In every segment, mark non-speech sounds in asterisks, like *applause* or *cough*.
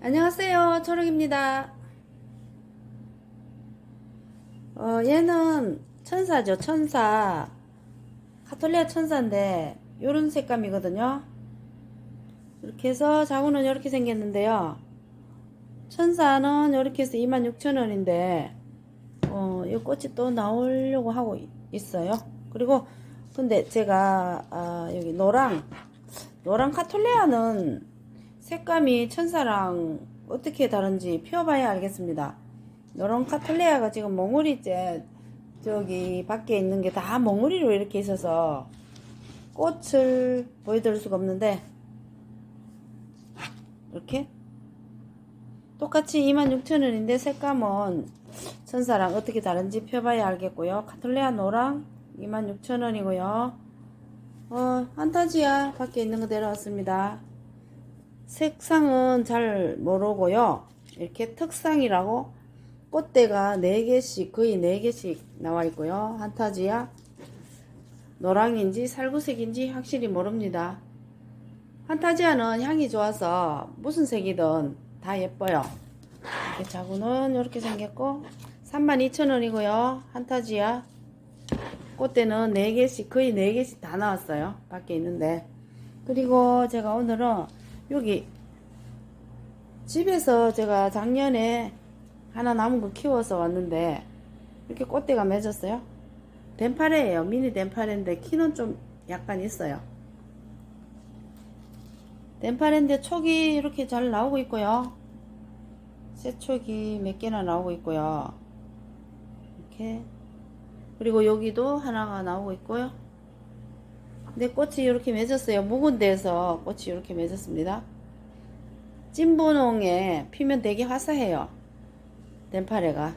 안녕하세요. 초록입니다. 어, 얘는 천사죠. 천사. 카톨리아 천사인데, 요런 색감이거든요. 이렇게 해서 자구는 이렇게 생겼는데요. 천사는 이렇게 해서 26,000원인데, 어, 이 꽃이 또 나오려고 하고 이- 있어요. 그리고, 근데 제가, 아, 여기 노랑, 노랑 카톨레아는 색감이 천사랑 어떻게 다른지 피워봐야 알겠습니다. 노랑 카톨레아가 지금 몽우리째 저기 밖에 있는 게 다 몽우리로 이렇게 있어서 꽃을 보여드릴 수가 없는데, 이렇게 똑같이 26,000원인데 색감은 천사랑 어떻게 다른지 펴봐야 알겠고요. 카톨레아 노랑 26,000원이고요. 어, 판타지아 밖에 있는 거 내려왔습니다. 색상은 잘 모르고요. 이렇게 특상이라고 꽃대가 4개씩, 거의 4개씩 나와 있고요. 한타지아 노랑인지 살구색인지 확실히 모릅니다. 판타지아는 향이 좋아서 무슨 색이든 다 예뻐요. 이렇게 자구는 이렇게 생겼고 32,000원이고요. 한타지아 꽃대는 4개씩 거의 4개씩 다 나왔어요. 밖에 있는데 그리고 제가 오늘은 여기 집에서 제가 작년에 하나 남은 거 키워서 왔는데 이렇게 꽃대가 맺었어요. 덴파레예요. 미니 덴파레인데 키는 좀 약간 있어요. 덴파레인데 촉이 이렇게 잘 나오고 있고요. 새촉이 몇 개나 나오고 있고요. 이렇게 그리고 여기도 하나가 나오고 있고요. 근데 꽃이 이렇게 맺었어요. 묵은 데서 꽃이 이렇게 맺었습니다. 찐분홍에 피면 되게 화사해요. 덴파레가.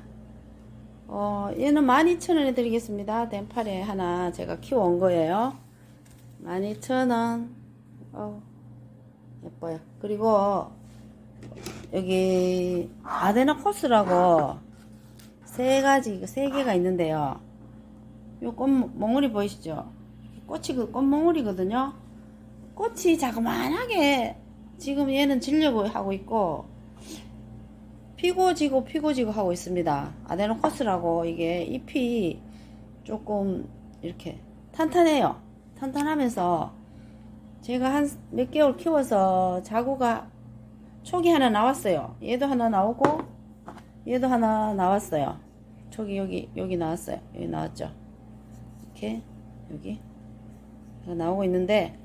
어, 얘는 12,000원에 드리겠습니다. 덴파레 하나 제가 키워온 거예요. 12,000원. 어, 예뻐요. 그리고 여기 아데노코스라고 세 가지, 세 개가 있는데요. 요 꽃 몽우리 보이시죠? 꽃이 그 꽃몽우리거든요. 꽃이 자그만하게 지금 얘는 지려고 하고 있고 피고 지고 피고 지고 하고 있습니다. 아데노코스라고 이게 잎이 조금 이렇게 탄탄해요. 탄탄하면서 제가 한 몇 개월 키워서 자구가 촉이 하나 나왔어요. 얘도 하나 나오고 얘도 하나 나왔어요. 촉이 여기 여기 나왔어요. 여기 나왔죠. 이렇게 여기 나오고 있는데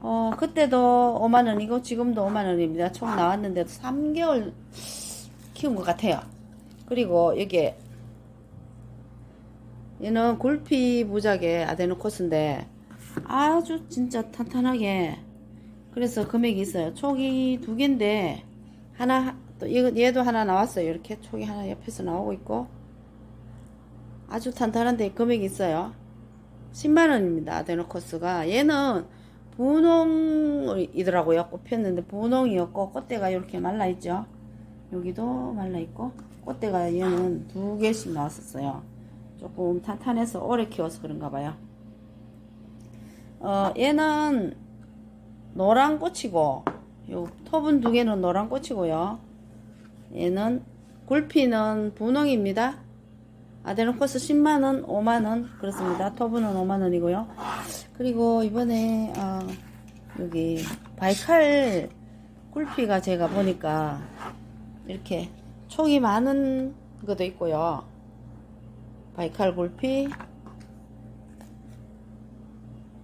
어 그때도 5만 원이고 지금도 5만 원입니다. 총 나왔는데도 3개월 키운 것 같아요. 그리고 여기 얘는 골피 무작의 아데노코스인데 아주 진짜 탄탄하게 그래서 금액이 있어요. 촉이 두 개인데 하나 또 얘도 하나 나왔어요. 이렇게 촉이 하나 옆에서 나오고 있고 아주 탄탄한데 금액이 있어요. 10만 원입니다. 아데노코스가 얘는 분홍이더라고요. 꽃폈는데 분홍이었고 꽃대가 이렇게 말라 있죠. 여기도 말라 있고 꽃대가 얘는 두 개씩 나왔었어요. 조금 탄탄해서 오래 키워서 그런가 봐요. 어, 얘는 노란 꽃이고 요 톱은 두 개는 노란 꽃이고요. 얘는 굴피는 분홍입니다. 아데노코스 10만원, 5만원 그렇습니다. 톱은 5만원이고요. 그리고 이번에 어, 여기 바이칼 굴피가 제가 보니까 이렇게 촉이 많은 것도 있고요. 바이칼 굴피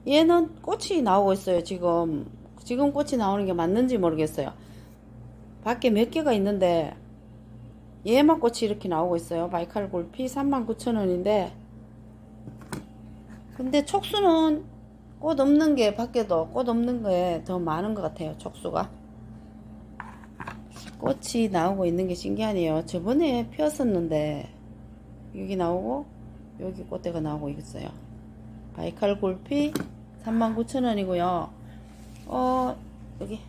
얘는 꽃이 나오고 있어요. 지금 지금 꽃이 나오는 게 맞는지 모르겠어요. 밖에 몇 개가 있는데 얘만 꽃이 이렇게 나오고 있어요. 바이칼 골피 39,000원인데 근데 촉수는 꽃 없는 게 밖에도 꽃 없는 거에 더 많은 것 같아요. 촉수가 꽃이 나오고 있는 게 신기하네요. 저번에 피었었는데 여기 나오고 여기 꽃대가 나오고 있어요. 바이칼 골피 39,000원이고요. 어 여기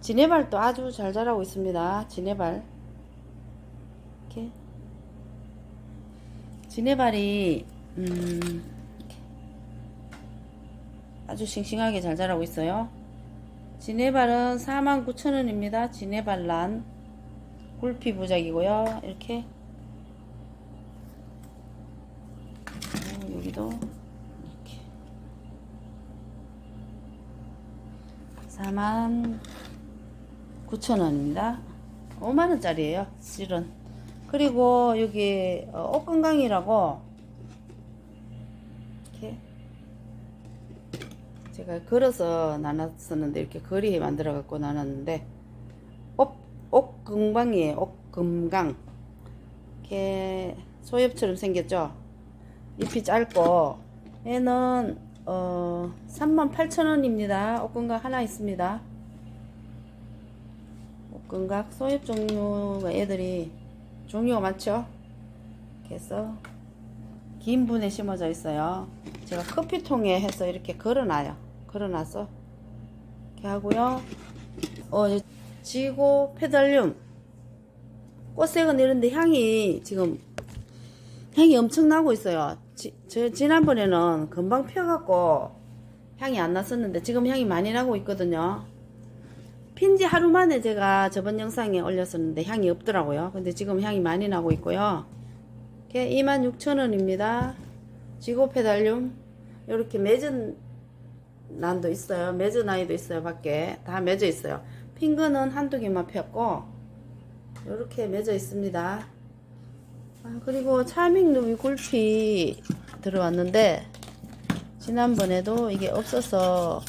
지네발도 아주 잘 자라고 있습니다. 지네발 이렇게 지네발이 음, 아주 싱싱하게 잘 자라고 있어요. 지네발은 49,000원입니다. 지네발란 굴피 부작이고요. 이렇게 어, 여기도 이렇게 49,000원입니다. 5만원짜리예요 실은 그리고 여기 어, 옷건강이라고 이렇게 제가 걸어서 나눴었는데 이렇게 거리에 만들어 갖고 나눴는데 옷, 옷금방이에요. 옷금강. 이렇게 소엽처럼 생겼죠? 잎이 짧고. 얘는 어 38,000원입니다. 옷금강 하나 있습니다. 옷금각 소엽 종류가 애들이 종류가 많죠? 해서 긴 분에 심어져 있어요. 제가 커피통에 해서 이렇게 걸어놔요. 걸어놔서 이렇게 하고요. 어 지고 페달륨. 꽃색은 이런데 향이 지금 향이 엄청 나고 있어요. 지, 저 지난번에는 금방 펴갖고 향이 안 났었는데 지금 향이 많이 나고 있거든요 핀지 하루 만에 제가 저번 영상에 올렸었는데 향이 없더라고요. 근데 지금 향이 많이 나고 있고요. 이렇게 26,000원입니다. 지고 페달륨. 이렇게 맺은 난도 있어요. 맺은 아이도 있어요 밖에. 다 맺어 있어요. 핑크는 한두 개만 폈고 이렇게 맺어 있습니다. 아, 그리고 차밍 루비 굴피 들어왔는데 지난번에도 이게 없어서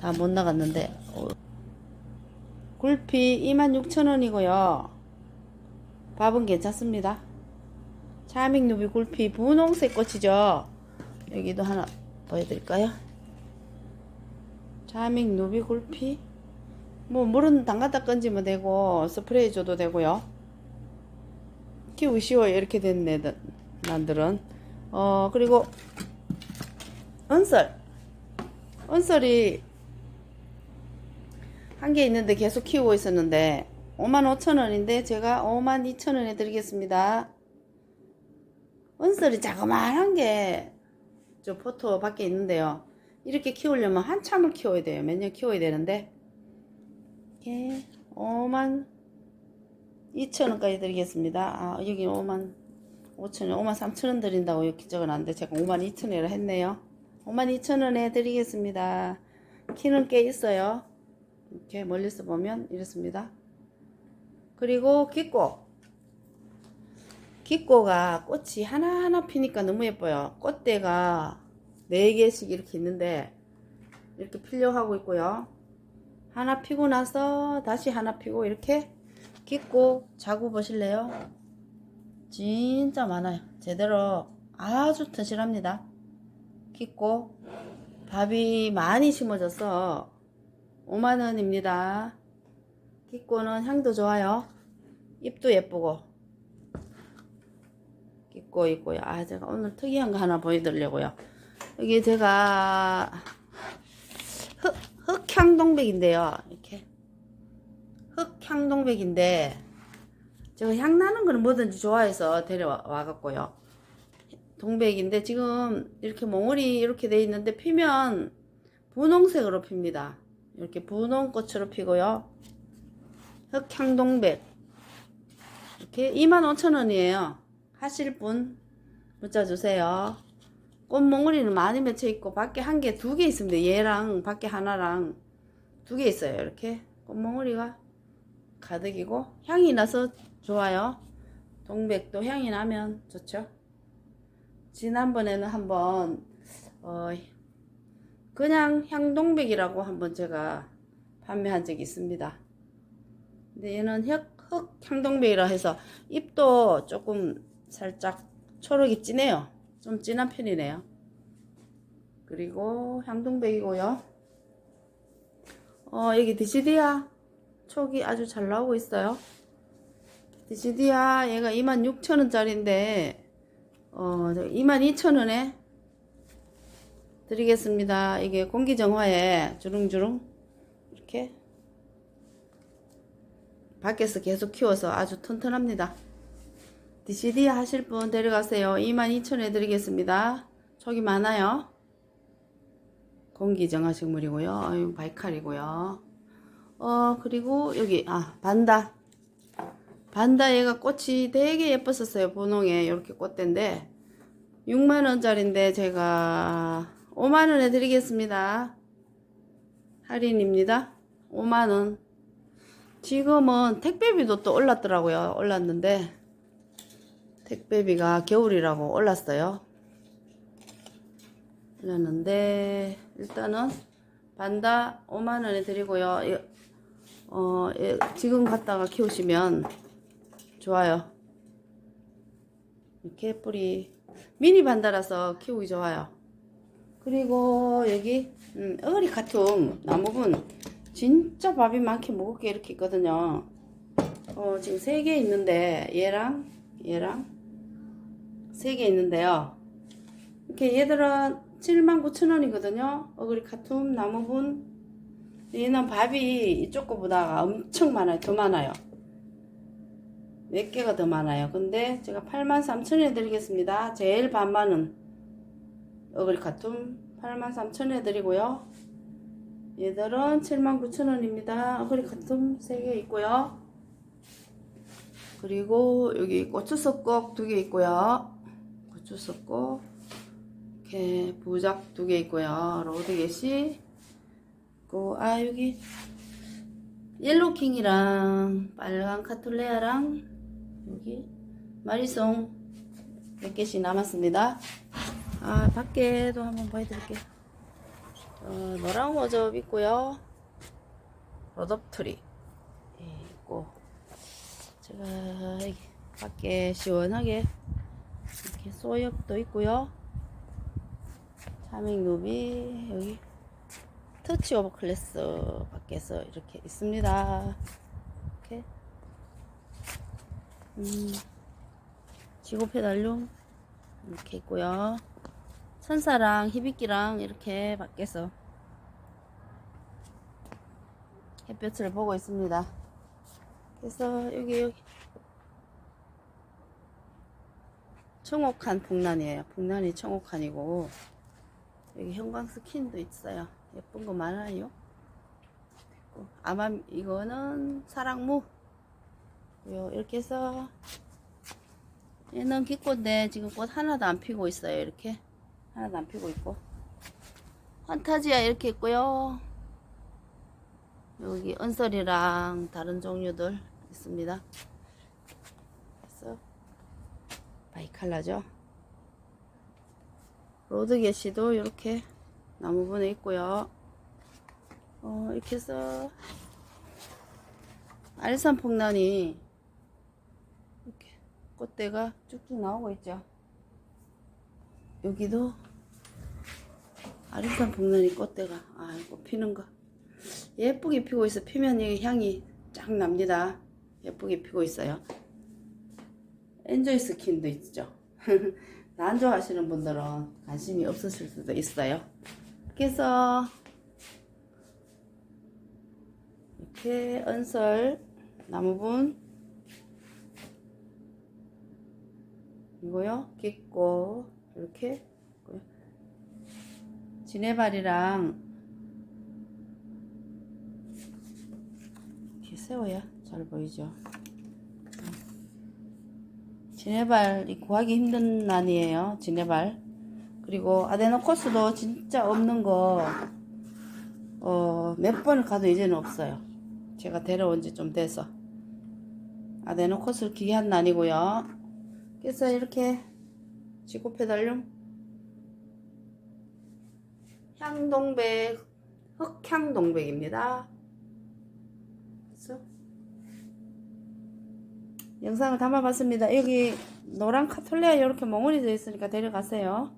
다 못 나갔는데 어, 굴피 26,000원이고요. 밥은 괜찮습니다. 차밍 루비 굴피 분홍색 꽃이죠. 여기도 하나 보여드릴까요? 차밍 누비 굴피. 뭐 물은 담갔다 건지면 되고 스프레이 줘도 되고요. 키우기 쉬워요 이렇게 된 애들 난들은. 어 그리고 은설. 은설이 한 개 있는데 계속 키우고 있었는데 55,000원인데 제가 52,000원에 드리겠습니다. 은설이 자그마한 게 저 포토 밖에 있는데요. 이렇게 키우려면 한참을 키워야 돼요. 몇 년 키워야 되는데. 이렇게 5만 2천원까지 드리겠습니다. 아 여기 5만 5천원 5만 3천원 드린다고 이렇게 적어놨는데 제가 5만 2천원이라 했네요. 5만 2천원에 드리겠습니다. 키는 꽤 있어요 이렇게 멀리서 보면 이렇습니다 그리고 기꼬 기꼬가 꽃이 하나하나 피니까 너무 예뻐요 꽃대가 4개씩 이렇게 있는데 이렇게 피려고 하고 있고요 하나 피고 나서 다시 하나 피고 이렇게 깊고 자고 보실래요? 진짜 많아요. 제대로 아주 튼실합니다. 깊고 밥이 많이 심어져서 5만원입니다. 깊고는 향도 좋아요. 잎도 예쁘고 깊고 있고요. 아 제가 오늘 특이한 거 하나 보여드리려고요. 여기 제가 흑, 흑향동백인데요. 이렇게 흑향동백인데 제가 향 나는 거는 뭐든지 좋아해서 데려와 갖고요. 동백인데 지금 이렇게 몽울이 이렇게 돼 있는데 피면 분홍색으로 핍니다. 이렇게 분홍 꽃으로 피고요. 흑향동백 이렇게 25,000원이에요. 하실 분 문자 주세요. 꽃몽울이는 많이 맺혀 있고 밖에 한 개 두 개 있습니다. 얘랑 밖에 하나랑 두 개 있어요. 이렇게 꽃몽울이가 가득이고 향이 나서 좋아요. 동백도 향이 나면 좋죠. 지난번에는 한번 어 그냥 향동백이라고 한번 제가 판매한 적이 있습니다. 근데 얘는 흑, 흑 향동백이라 해서 잎도 조금 살짝 초록이 진해요. 좀 진한 편이네요. 그리고 향동백이고요. 어, 여기 디시디아 촉이 아주 잘 나오고 있어요. 디시디아 얘가 26,000원짜리인데 어, 22,000원에 드리겠습니다. 이게 공기 정화에 주릉주릉 이렇게 밖에서 계속 키워서 아주 튼튼합니다. DCD 하실 분 데려가세요. 22,000원 드리겠습니다. 촉이 많아요. 공기 정화식물이고요. 아유, 바이칼이고요. 어 그리고 여기 아 반다 반다 얘가 꽃이 되게 예뻤었어요 보농에 이렇게 꽃대인데 6만원짜리인데 제가 5만원에 드리겠습니다. 할인입니다. 5만원. 지금은 택배비도 또 올랐더라고요. 올랐는데 택배비가 겨울이라고 올랐어요. 올랐는데 일단은 반다 5만원에 드리고요. 예, 어, 예, 지금 갖다가 키우시면 좋아요. 이렇게 뿌리 미니 반다라서 키우기 좋아요 그리고 여기 음, 어리 카툼 나무분 진짜 밥이 많게 무겁게 이렇게 있거든요. 어, 지금 세 개 있는데 얘랑 얘랑 세 개 있는데요. 이렇게 얘들은 79,000원이거든요. 어그리 카툼 나무분. 얘는 밥이 이쪽 거보다 엄청 많아요. 더 많아요. 몇 개가 더 많아요. 근데 제가 83,000원에 드리겠습니다. 제일 밥 많은 어그리 카툼 83,000원에 드리고요. 얘들은 79,000원입니다. 어그리 카툼 3개 있고요. 그리고 여기 고추 석곡 두 개 있고요. 고추 석곡 이렇게 부작 두 개 있고요. 로드겟이 있고 아 여기 옐로킹이랑 빨간 카툴레아랑 여기 마리송 몇 개씩 남았습니다. 아 밖에도 한번 보여드릴게요. 어, 노랑 워접 있고요. 로덥트리 예, 있고 제가 밖에 시원하게 이렇게 소엽도 있고요. 차밍루비 여기 터치 오버 클래스 밖에서 이렇게 있습니다. 이렇게 음, 지고 페달륨 이렇게 있고요. 천사랑 히비끼랑 이렇게 밖에서 햇볕을 보고 있습니다. 그래서 여기 여기 청옥한 풍란이에요. 풍란이 청옥한이고 여기 형광 스킨도 있어요. 예쁜 거 많아요. 아마 이거는 사랑무. 요 이렇게 해서 얘는 기꽃인데 지금 꽃 하나도 안 피고 있어요. 이렇게 하나도 안 피고 있고 환타지아 이렇게 있고요. 여기 은설이랑 다른 종류들 있습니다. 그래서 바이칼라죠. 로드게시도 이렇게 나무분에 있고요. 어, 이렇게 해서 알산 폭란이 이렇게 꽃대가 쭉쭉 나오고 있죠. 여기도 아리산 폭란이 꽃대가 아 이거 피는 거 예쁘게 피고 있어 피면 이 향이 쫙 납니다. 예쁘게 피고 있어요. 엔조이 스킨도 있죠. *laughs* 안 좋아하시는 분들은 관심이 없으실 수도 있어요. 그래서 이렇게 은설 나무분 이거요 깊고 이렇게. 지네발이랑 이렇게 세워야 잘 보이죠. 지네발 이 구하기 힘든 난이에요. 지네발. 그리고 아데노코스도 진짜 없는 거, 어, 몇 번을 가도 이제는 없어요. 제가 데려온 지 좀 돼서. 아데노코스 귀한 난이고요. 그래서 이렇게 지구 페달륨 향동백, 흑향동백입니다. 영상을 담아봤습니다. 여기 노란 카톨레아 이렇게 멍울이 되어 있으니까 데려가세요.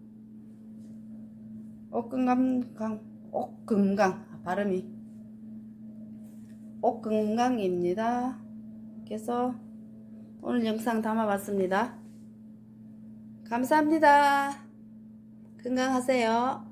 옥금강, 옥금강, 아, 발음이. 옥금강입니다. 그래서 오늘 영상 담아봤습니다. 감사합니다. 건강하세요.